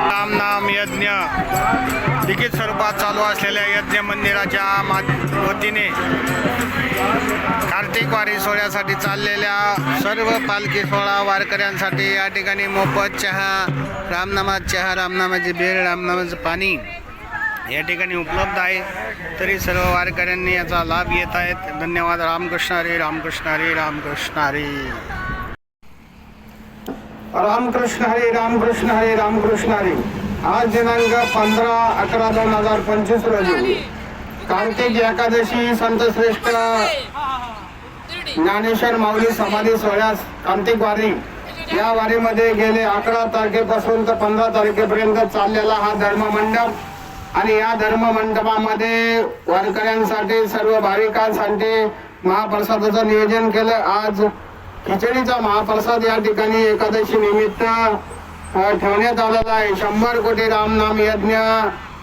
राम नाम यज्ञ. लिखित स्वरूपात चालू असलेल्या यज्ञ मंदिराच्या मा- वतीने कार्तिक वारी सोहळ्यासाठी चाललेल्या सर्व पालखी सोहळा वारकऱ्यांसाठी या ठिकाणी मोफत चहा रामनामात चहा रामनामाची बेळ रामनामाचं पाणी. या ठिकाणी उपलब्ध आहे. तरी सर्व वारकऱ्यांनी याचा लाभ घेत आहेत. धन्यवाद. रामकृष्ण हरी रामकृष्ण हरी रामकृष्ण हरी. रामकृष्ण हरी रामकृष्ण हरी रामकृष्ण हरी. आज दिनांक पंधरा अकरा दोन हजार पंचवीस रोजी कार्तिक एकादशी संत श्रेष्ठ ज्ञानेश्वर माऊली समाधी सोहळ्यास कार्तिक वारी या वारीमध्ये गेले अकरा तारखेपासून तर पंधरा तारखेपर्यंत चाललेला हा धर्म मंडप आणि या धर्म मंडपामध्ये वारकऱ्यांसाठी सर्व भाविकांसाठी महाप्रसादाचं नियोजन केलं. आज खिचडीचा महाप्रसाद या ठिकाणी एकादशी निमित्त ठेवण्यात आलेला आहे. शंभर कोटी रामनाम यज्ञ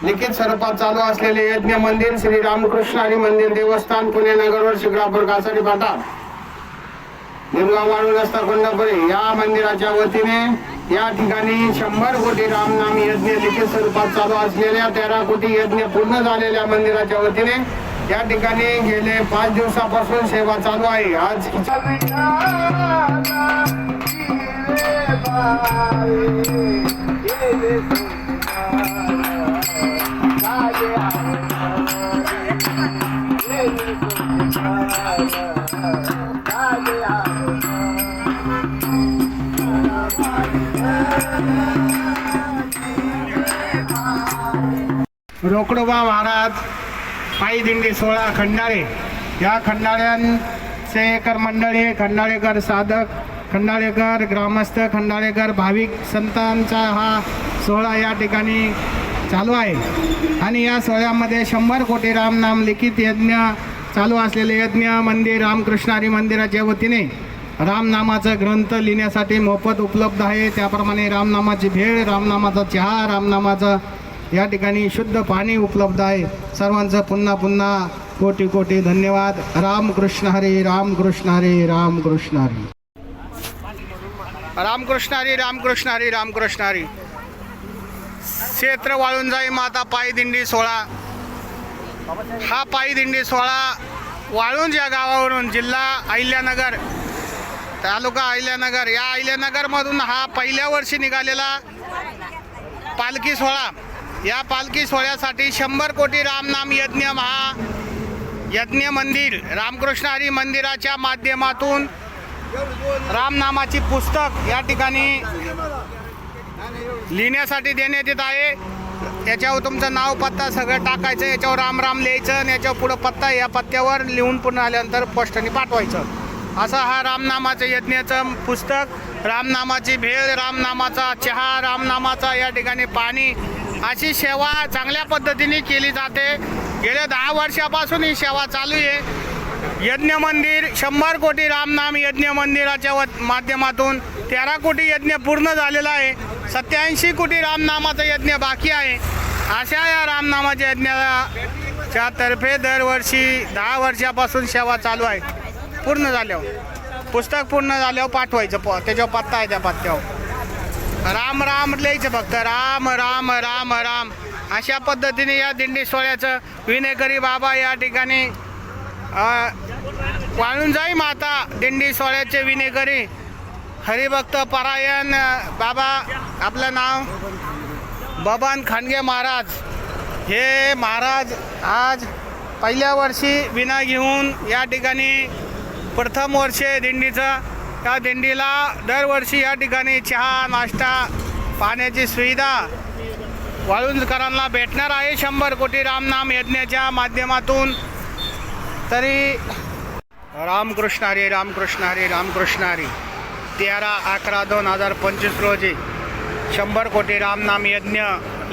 लिखित स्वरूपात चालू असलेले यज्ञ मंदिर श्री रामकृष्ण आणि मंदिर देवस्थान पुणे नगरवर शिक्रापूर कासारी फाटा दुर्गा वाळू रस्ता कोंडापुरी या मंदिराच्या वतीने या ठिकाणी शंभर कोटी रामनाम यज्ञ लिखित स्वरूपात चालू असलेल्या तेरा कोटी यज्ञ पूर्ण झालेल्या मंदिराच्या वतीने या ठिकाणी गेले पाच दिवसापासून सेवा चालू आहे. आज रोकडोबा महाराज पायी दिंडी सोळा खंडाळे. या खंडाळ्यांचे कर मंडळी खंडाळेकर साधक खंडाळेकर ग्रामस्थ खंडाळेकर भाविक संतांचा हा सोहळा या ठिकाणी चालू आहे. आणि या सोहळ्यामध्ये शंभर कोटी रामनाम लिखित यज्ञ चालू असलेले यज्ञ मंदिर रामकृष्णारी मंदिराच्या वतीने रामनामाचा ग्रंथ लिहिण्यासाठी मोफत उपलब्ध आहे. त्याप्रमाणे रामनामाची भेळ रामनामाचा चहा रामनामाचा या ठिकाणी शुद्ध पाणी उपलब्ध आहे. सर्वांचं पुन्हा पुन्हा कोटी कोटी धन्यवाद. रामकृष्ण हरी रामकृष्ण हरी रामकृष्ण हरी. रामकृष्ण हरी रामकृष्ण हरी रामकृष्ण हरी. क्षेत्र वाळून जाई माता पायदिंडी सोळा सोहळा. हा पायदिंडी सोहळा वाळूंज या गावावरून जिल्हा अहिल्यानगर तालुका अहिल्यानगर. या अहिल्यानगरमधून हा पहिल्या वर्षी निघालेला पालखी सोहळा. या पालखी सोहळ्यासाठी शंभर कोटी रामनाम यज्ञ महा यज्ञ मंदिर रामकृष्ण हरी मंदिराच्या माध्यमातून रामनामाची पुस्तक या ठिकाणी लिहिण्यासाठी देण्यात येत आहे. याच्यावर तुमचं नाव पत्ता सगळं टाकायचं याच्यावर राम राम लिहायचं आणि याच्यावर पुढं पत्ता या पत्त्यावर लिहून पुन्हा आल्यानंतर पोस्टाने पाठवायचं. असा हा रामनामाचं यज्ञाचं पुस्तक रामनामाची भेळ रामनामाचा चहा रामनामाचा या ठिकाणी पाणी अशी सेवा चांगल्या पद्धतीने केली जाते. गेल्या दहा वर्षापासून ही सेवा चालू आहे. यज्ञ मंदिर शंभर कोटी रामनाम यज्ञ मंदिराच्या व- माध्यमातून तेरा कोटी यज्ञ पूर्ण झालेला आहे. सत्याऐंशी कोटी रामनामाचा यज्ञ बाकी आहे. अशा या रामनामाच्या यज्ञाच्या तर्फे दरवर्षी दहा वर्षापासून सेवा चालू आहे. पूर्ण झाल्यावर. पुस्तक पूर्ण झाल्यावर पाठवायचं प त्याच्यावर पत्ता आहे त्या पत्त्यावर. राम राम लिहायचं फक्त. राम राम राम राम. अशा पद्धतीने या दिंडी सोहळ्याचं विनेकरी बाबा या ठिकाणी वाळून जाई माता दिंडी सोहळ्याचे विनेकरी हरिभक्त परायण बाबा आपलं नाव बबन खांडगे महाराज. हे महाराज आज पहिल्या वर्षी विना घेऊन या ठिकाणी प्रथम वर्ष आहे दिंडीचं. त्या दिंडीला दरवर्षी या ठिकाणी चहा नाश्ता पाण्याची सुविधा वाळुंजकरांना भेटणार आहे. शंभर कोटी रामनाम यज्ञाच्या माध्यमातून. तरी रामकृष्ण हरी रामकृष्ण हरी रामकृष्ण हरी. तेरा अकरा दोन हजार पंचवीस रोजी शंभर कोटी रामनाम यज्ञ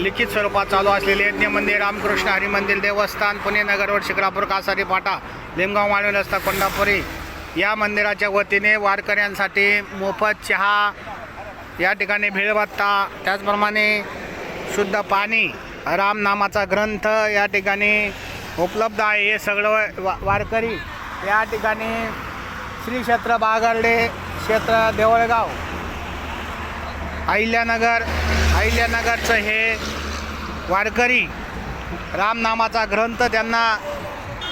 लिखित स्वरूपात चालू असलेले यज्ञ मंदिर रामकृष्ण हरी मंदिर देवस्थान पुणे नगरवर शिक्रापूर कासारी पाटा लिमगाव माळून रस्ता कोंडापुरी या मंदिराच्या वतीने वारकऱ्यांसाठी मोफत चहा या ठिकाणी भेळभत्ता त्याचप्रमाणे शुद्ध पाणी रामनामाचा ग्रंथ या ठिकाणी उपलब्ध आहे. हे सगळं वा वारकरी या ठिकाणी श्री क्षेत्र बागर्डे क्षेत्र देवळगाव अहिल्यानगर अहिल्यानगरचं हे वारकरी रामनामाचा ग्रंथ त्यांना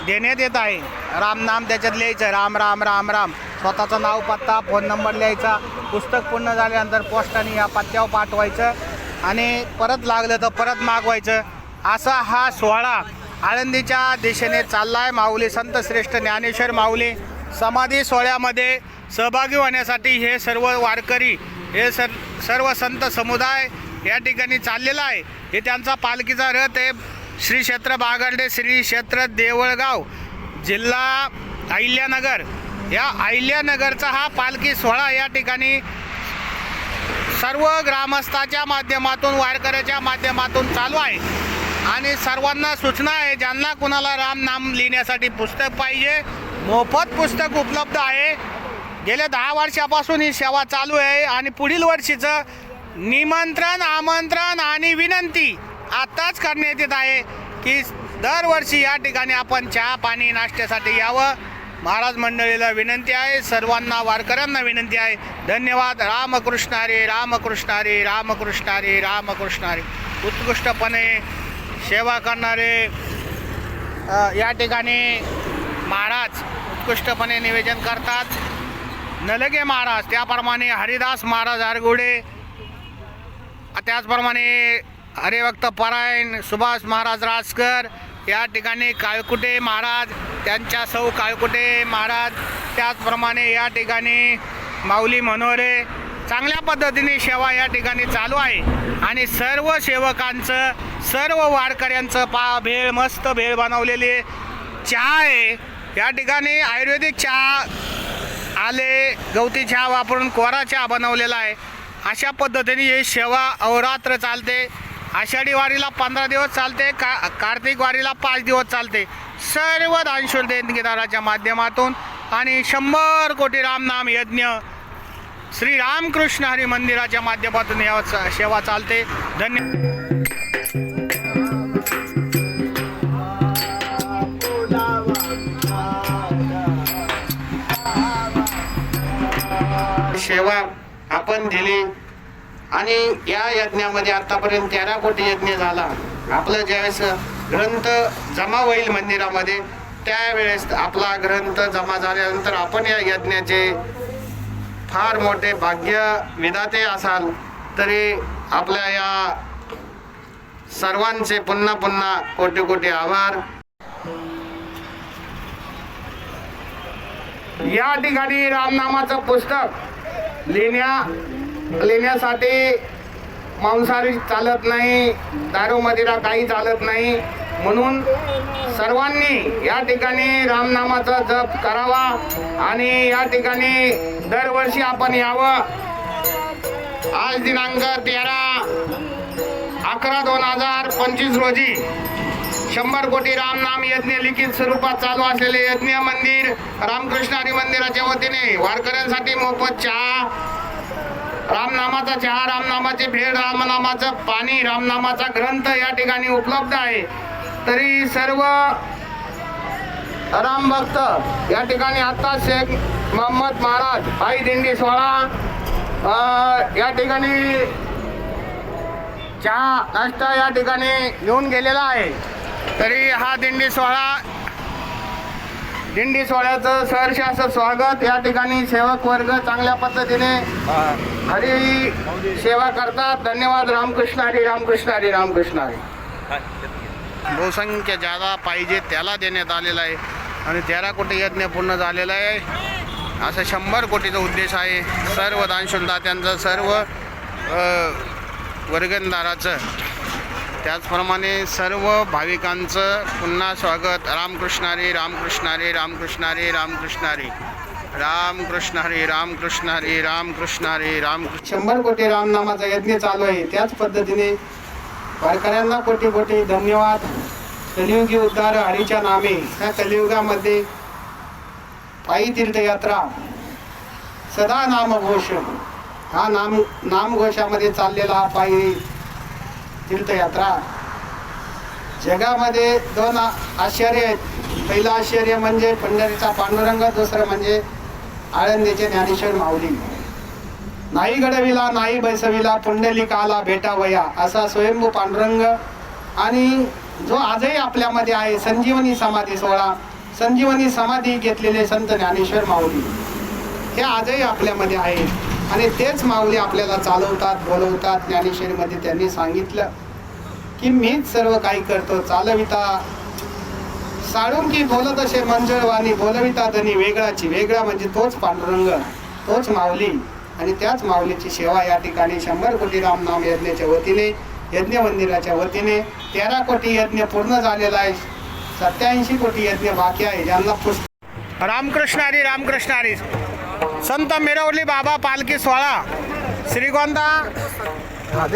देण्यात येत आहे. रामनाम त्याच्यात लिहायचं राम राम राम राम. स्वतःचं नाव पत्ता फोन नंबर लिहायचा. पुस्तक पूर्ण झाल्यानंतर पोस्टाने या पत्त्यावर पाठवायचं. आणि परत लागलं तर परत मागवायचं. असा हा सोहळा आळंदीच्या दिशेने चालला आहे माऊली संत श्रेष्ठ ज्ञानेश्वर माऊली समाधी सोहळ्यामध्ये सहभागी होण्यासाठी हे सर्व वारकरी हे सर सर्व संत समुदाय या ठिकाणी चाललेला आहे. हे त्यांचा पालखीचा रथ आहे. श्री क्षेत्र बागर्डे श्री क्षेत्र देवळगाव जिल्हा अहिल्यानगर. या अहिल्यानगरचा हा पालखी सोहळा या ठिकाणी सर्व ग्रामस्थाच्या माध्यमातून वारकऱ्याच्या माध्यमातून चालू आहे. आणि सर्वांना सूचना आहे ज्यांना कुणाला राम नाम लिहिण्यासाठी पुस्तक पाहिजे मोफत पुस्तक उपलब्ध आहे. गेल्या दहा वर्षापासून ही सेवा चालू आहे आणि पुढील वर्षीचं निमंत्रण आमंत्रण आणि विनंती आताच करण्यात येत आहे की दरवर्षी या ठिकाणी आपण चहा पाणी नाश्त्यासाठी यावं. महाराज मंडळीला विनंती आहे सर्वांना वारकऱ्यांना विनंती आहे. धन्यवाद. रामकृष्ण हरी रामकृष्ण हरी रामकृष्ण हरी रामकृष्ण हरी. उत्कृष्टपणे सेवा करणारे या ठिकाणी महाराज उत्कृष्टपणे निवेदन करतात. नलगे महाराज त्याप्रमाणे हरिदास महाराज आरगुडे त्याचप्रमाणे हरिभक्त परायण सुभाष महाराज राजकर या ठिकाणी काळकुटे महाराज त्यांच्या सौ काळकुटे महाराज त्याचप्रमाणे या ठिकाणी माऊली मनोरे चांगल्या पद्धतीने सेवा या ठिकाणी चालू आहे. आणि सर्व सेवकांचं सर्व वारकऱ्यांचं पा भेळ मस्त भेळ बनवलेली चहा आहे. या ठिकाणी आयुर्वेदिक चहा आले गवती चहा वापरून कोरा चहा बनवलेला आहे. अशा पद्धतीने ही सेवा अवरात्र चालते. आषाढी वारीला पंधरा दिवस चालते का कार्तिक वारीला पाच दिवस चालते. सर्व दानशूर देणगीदाराच्या माध्यमातून आणि शंभर कोटी रामनाम यज्ञ श्री रामकृष्ण हरी मंदिराच्या माध्यमातून या सेवा चालते. धन्यवाद सेवा आपण दिली. आणि या यज्ञामध्ये आतापर्यंत तेरा कोटी यज्ञ झाला. आपलं ज्यावेळेस ग्रंथ जमा होईल मंदिरामध्ये त्यावेळेस आपला ग्रंथ जमा झाल्यानंतर आपण या यज्ञाचे फार मोठे भाग्य विधाते असाल तरी आपल्या या सर्वांचे पुन्हा पुन्हा कोटी कोटी आभार. या ठिकाणी रामनामाचं पुस्तक लिहिण्या लिहिण्यासाठी मांसाहारी चालत नाही दारू मदिरा काही चालत नाही. म्हणून सर्वांनी या ठिकाणी रामनामाचा जप करावा आणि या ठिकाणी दरवर्षी आपण यावं. आज दिनांक तेरा अकरा दोन हजार पंचवीस रोजी शंभर कोटी रामनाम यज्ञ लिखित स्वरूपात चालू असलेले यज्ञ मंदिर रामकृष्ण हरी मंदिराच्या वतीने वारकऱ्यांसाठी मोफत चहा रामनामाचा चहा रामनामाची भेळ रामनामाचं पाणी रामनामाचा ग्रंथ या ठिकाणी उपलब्ध आहे. तरी सर्व राम भक्त या ठिकाणी आता शेख मोहम्मद महाराज भाई दिंडी सोहळा या ठिकाणी चहा नाश्ता या ठिकाणी घेऊन गेलेला आहे. तरी हा दिंडी सोहळा दिंडी सोहळ्याचं सहर्ष असं स्वागत. या ठिकाणी सेवक वर्ग चांगल्या पद्धतीने हरी सेवा करतात. धन्यवाद. रामकृष्ण हरी रामकृष्ण हरी रामकृष्ण हरी. बहुसंख्य जादा पाहिजे त्याला देण्यात आलेला आहे. आणि तेरा कोटी यज्ञ पूर्ण झालेला आहे. असं शंभर कोटीचा उद्देश आहे. सर्व दानशुलदात्यांचं सर्व वर्गणदाराचं. त्याचप्रमाणे सर्व भाविकांचं पुन्हा स्वागत. रामकृष्ण हरी रामकृष्ण हरी रामकृष्ण हरी रामकृष्ण हरी. रामकृष्ण हरी रामकृष्ण हरी रामकृष्ण हरी राम शंभर कोटी रामनामाचा यज्ञ चालू आहे. त्याच पद्धतीने वारकऱ्यांना कोटी कोटी धन्यवाद. कलियुगी उद्धार हरीच्या नामे. ह्या कलियुगामध्ये पायी तीर्थयात्रा सदा नामघोष. हा नाम नामघोषामध्ये चाललेला हा पायी तीर्थयात्रा. जगामध्ये दोन आश्चर्य आहेत. पहिलं आश्चर्य म्हणजे पंढरीचा पांडुरंग दुसरं म्हणजे आळंदीचे ज्ञानेश्वर माऊली. नाही घडविला नाही बैसविला पुंडलिकाला भेटावया असा स्वयंभू पांडुरंग आणि जो आजही आपल्यामध्ये आहे संजीवनी समाधी सोहळा संजीवनी समाधी घेतलेले संत ज्ञानेश्वर माऊली. हे आजही आपल्यामध्ये आहेत आणि तेच माऊली आपल्याला चालवतात बोलवतात. ज्ञानेश्वरीमध्ये त्यांनी सांगितलं की मीच सर्व काही करतो. चालविता. साळून की बोलत असे मंजळवाणी बोलविता धनी वेगळाची. वेगळा म्हणजे तोच पांडुरंग तोच माऊली. आणि त्याच माऊलीची सेवा या ठिकाणी शंभर कोटी रामनाम यज्ञाच्या वतीने यज्ञ मंदिराच्या वतीने तेरा कोटी यज्ञ पूर्ण झालेला आहे. सत्याऐंशी कोटी यज्ञ बाकी आहे. ज्यांना पुस्तक रामकृष्ण हरी रामकृष्ण हरी. संत मिरवली बाबा पालखी सोहळा. श्रीगोंदा. हा.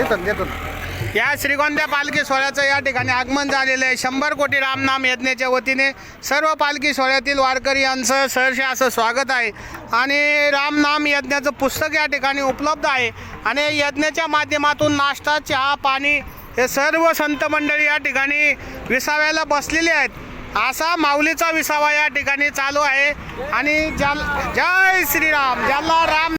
या श्रीगोंद्या पालखी सोहळ्याचं या ठिकाणी आगमन झालेलं आहे. शंभर कोटी रामनाम यज्ञाच्या वतीने सर्व पालखी सोहळ्यातील वारकरी यांचं सहर्ष असं स्वागत आहे. आणि रामनाम यज्ञाचं पुस्तक या ठिकाणी उपलब्ध आहे. आणि यज्ञाच्या माध्यमातून नाश्ता चहा पाणी हे सर्व संत मंडळी या ठिकाणी विसाव्याला बसलेले आहेत. असा माऊलीचा विसावा या ठिकाणी चालू आहे. आणि ज्या जय श्रीराम ज्याला राम